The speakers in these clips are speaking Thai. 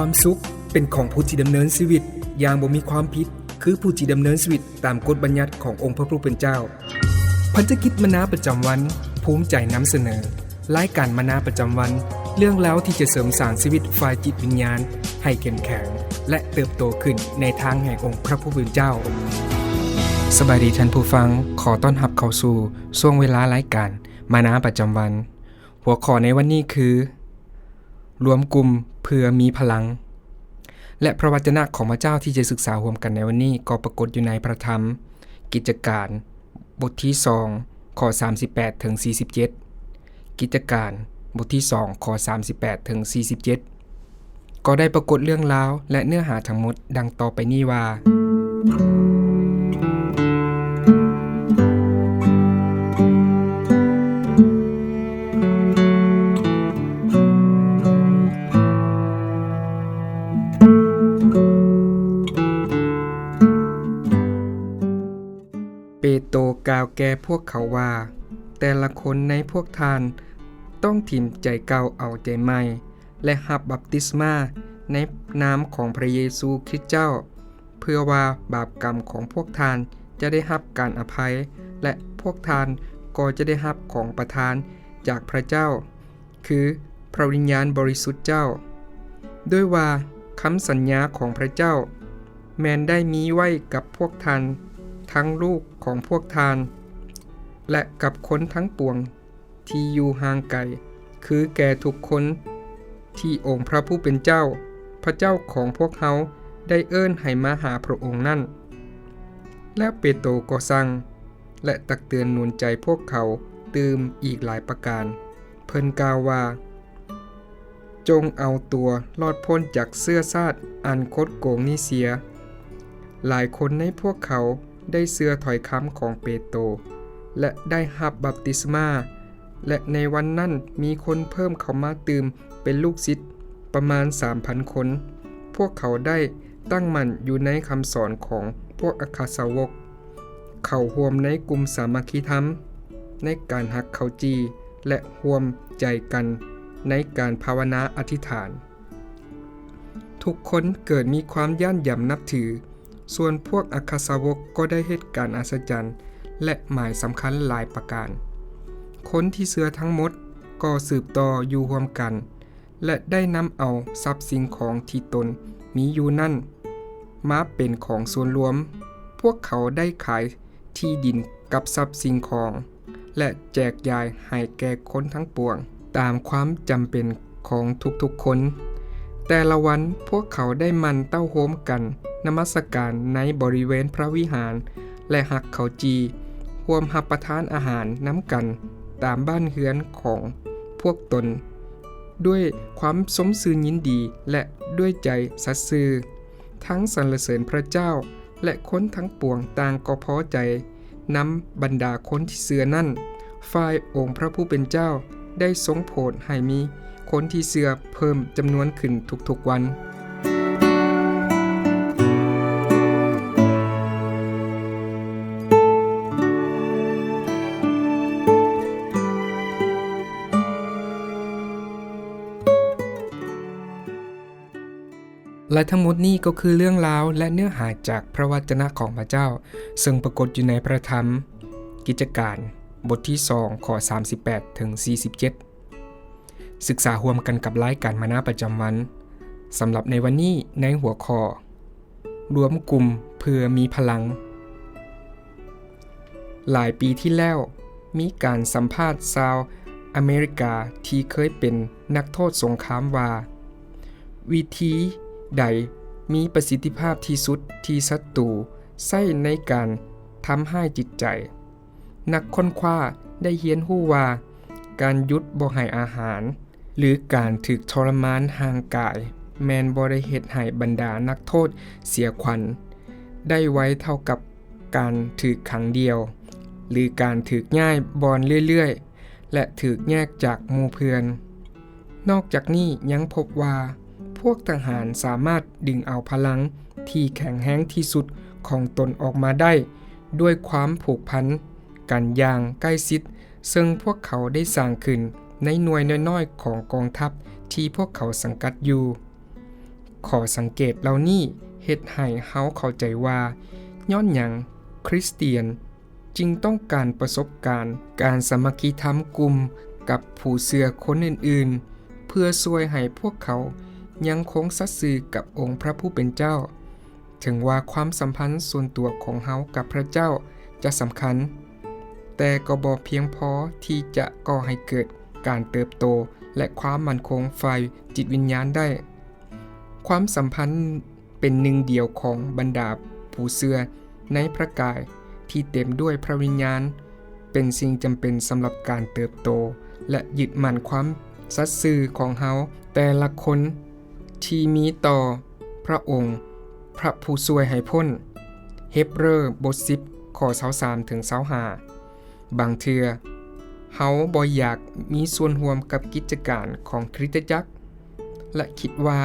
ความสุข เป็นของผู้ที่ดำเนินชีวิต อย่างบ่มีความผิด คือผู้ที่ดำเนินชีวิตตามกฎบัญญัติขององค์พระผู้เป็นเจ้า พันธกิจมนาประจำวัน ภูมิใจนำเสนอรายการมนาประจำวัน เรื่องแล้วที่จะเสริมสร้างชีวิตฝ่ายจิตวิญญาณ ให้เข้มแข็งและเติบโตขึ้นในทางแห่งองค์พระผู้เป็นเจ้าสบายดีท่านผู้ฟัง ขอต้อนรับเข้าสู่ช่วงเวลารายการมานาประจำวัน หัวข้อในวันนี้คือ รวมกลุ่มเพื่อมีพลัง และพระวจนะของพระเจ้าที่จะศึกษาร่วมกันในวันนี้ก็ปรากฏอยู่ในพระธรรม กิจการ บทที่2ข้อ38ถึง47 กิจการบทที่2ข้อ38ถึง47 ก็ได้ปรากฏเรื่องราวและเนื้อหาทั้งหมดดังต่อไปนี้ว่า แก่พวกเขาว่า แต่ละคนในพวกทาน ต้องถิ่มใจเก่าเอาใจใหม่ และหับบัพติศมาในนามของพระเยซูคริสต์เจ้า เพื่อว่าบาปกรรมของพวกทานจะได้รับการอภัย และพวกทานก็จะได้รับของประทานจากพระเจ้า คือพระวิญญาณบริสุทธิ์เจ้า ด้วยว่าคำสัญญาของพระเจ้า แมนได้มีไว้กับพวกทาน ทั้งลูกของพวกทาน และกับคนทั้งปวง ที่อยู่ห่างไกล คือแก่ทุกคน ที่องค์พระผู้เป็นเจ้า พระเจ้าของพวกเขาได้เอิ้นให้มาหาพระองค์นั่น และเปโตรก็สั่ง และตักเตือนหนุนใจพวกเขาตืมอีกหลายประการ เพิ่นกล่าวว่า จงเอาตัวรอดพ้นจากเสื้อซาดอันคดโกงนี้เสีย หลายคนในพวกเขาได้เสื้อถอยคำของเปโตร และได้หับบัพติศมา และในวันนั้นมีคนเพิ่มเข้ามาตืมเป็นลูกศิษย์ประมาณ 3,000 คน พวกเขาได้ตั้งมั่นอยู่ในคำสอนของพวกอัครสาวก เขาห่วมในกลุ่มสามัคคีธรรม ในการหักเขาจี และห่วมใจกันในการภาวนาอธิษฐาน ทุกคนเกิดมีความย่านยำนับถือ ส่วนพวกอัครสาวกก็ได้เหตุการณ์อัศจรรย์ และหมายสำคัญหลายประการ คนที่เสือทั้งหมดก็สืบต่ออยู่ร่วมกัน และได้นำเอาทรัพย์สิ่งของที่ตนมีอยู่นั่น มาเป็นของส่วนรวม พวกเขาได้ขายที่ดินกับทรัพย์สิ่งของ และแจกยายให้แก่คนทั้งปวง ตามความจำเป็นของทุกๆคน แต่ละวันพวกเขาได้มันเต้าโฮมกันนมัสการในบริเวณพระวิหาร และหักเขาจี รวมหับประทานอาหารน้ำกัน ตามบ้านเฮือนของพวกตน ด้วยความสมซื่อยินดีและด้วยใจสัตย์ซื่อทั้งสรรเสริญพระเจ้าและค้นทั้งปวงต่างก็พอใจนำบรรดาคนที่เสือนั่นฝ่ายองค์พระผู้เป็นเจ้าได้ทรงโปรดให้มีคนที่เสือเพิ่มจำนวนขึ้นทุกๆวัน และทั้งหมดนี้ก็คือเรื่องราวและเนื้อหาจากพระวจนะของพระเจ้า ซึ่งปรากฏอยู่ในพระธรรม กิจการบทที่2ข้อ38ถึง47 ศึกษาร่วมกันกับรายการมานาประจำวันสำหรับในวันนี้ในหัวข้อรวมกลุ่มเพื่อมีพลัง หลายปีที่แล้ว มีการสัมภาษณ์ชาวอเมริกาที่เคยเป็นนักโทษสงครามว่า วิธี ใดมีประสิทธิภาพที่สุดที่ศัตรูใช้ในการทำให้จิตใจ นักค้นคว้าได้เฮียนหู้ว่า การยุดบ่ให้อาหาร หรือการถึกทรมานห่างกาย แมนบ่ได้เฮ็ดให้บรรดานักโทษเสียขวัญ ได้ไว้เท่ากับการถึกขังเดียว หรือการถึกง่ายบอนเรื่อยๆ และถึกแยกจากมูเพื่อน นอกจากนี้ยังพบว่า พวกทหารสามารถดึงเอาพลังที่แข็งแห้งที่สุดของตนออกมาได้ ด้วยความผูกพันกันอย่างใกล้ชิด ซึ่งพวกเขาได้สร้างขึ้นในหน่วยน้อยๆของกองทัพที่พวกเขาสังกัดอยู่ ขอสังเกตเหล่านี้เฮ็ดให้เฮาเข้าใจว่าย้อนหยังคริสเตียนจึงต้องการประสบการณ์ การสมัคคีธรรมกลุ่มกับผู้เชื่อคนอื่นๆ เพื่อช่วยให้พวกเขา ยังคงสัตย์ซื่อกับองค์พระผู้เป็นเจ้า ถึงว่าความสัมพันธ์ส่วนตัวของเฮากับพระเจ้าจะสำคัญ แต่ก็บ่เพียงพอที่จะก่อให้เกิดการเติบโตและความมั่นคงฝ่ายจิตวิญญาณได้ ความสัมพันธ์เป็นหนึ่งเดียวของบรรดาผู้เชื่อในพระกายที่เต็มด้วยพระวิญญาณ เป็นสิ่งจำเป็นสำหรับการเติบโต และยึดมั่นความสัตย์ซื่อของเฮาแต่ละคน ที่มีต่อพระองค์ พระผู้ช่วยให้พ้น เฮบเรอบท10ข้อ23ถึง25บางเทือเฮาบ่อยากมีส่วนร่วมกับกิจการของคริสตจักร และคิดว่า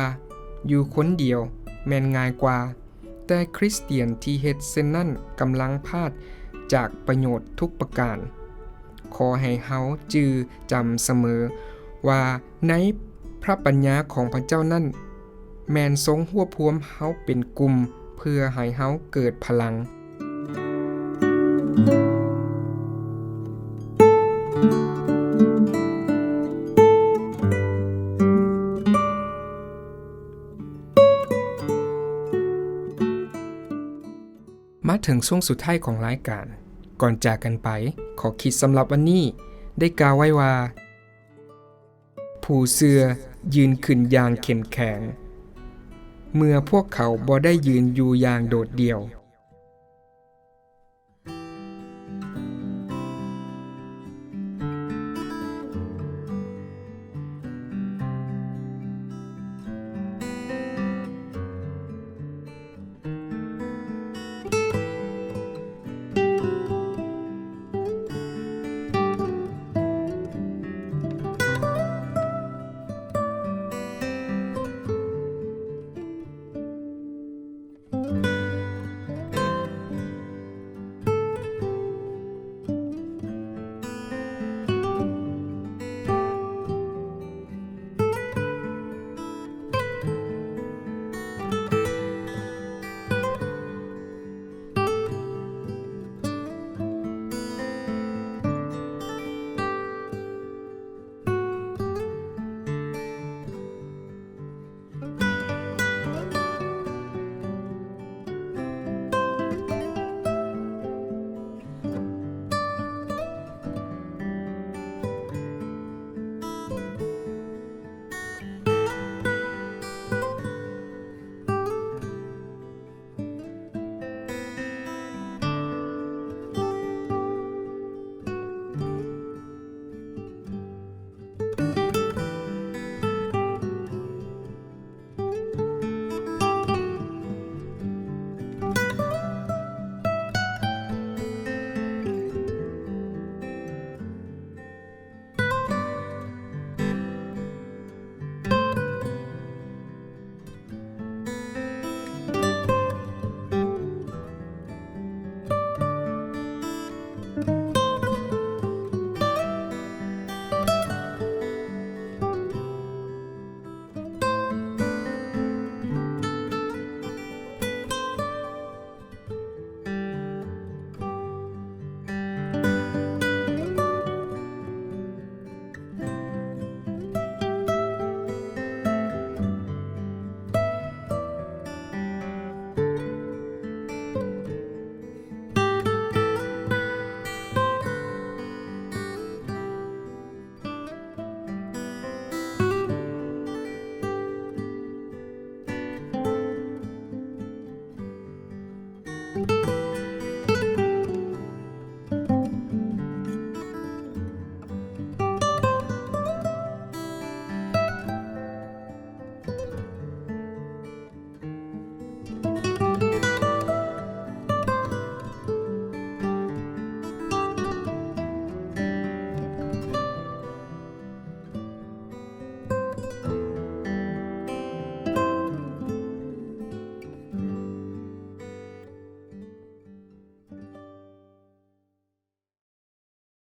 อยู่คนเดียวแมนง่ายกว่า แต่คริสเตียนที่เฮ็ดเช่นนั้นกำลังพลาดจากประโยชน์ทุกประการ ขอให้เฮาจือจำเสมอว่าใน พระปัญญาของพระเจ้านั้นแมนทรงหัวพวมเฮาเป็นกลุ่ม เพื่อให้เฮาเกิดพลัง มาถึงช่วงสุดท้ายของรายการ ก่อนจากกันไป ขอคิดสำหรับวันนี้ ได้กล่าวไว้ว่า ผู้เสือ ยืนขึ้นอย่างเข้มแข็ง เมื่อพวกเขาบ่ได้ยืนอยู่อย่างโดดเดี่ยว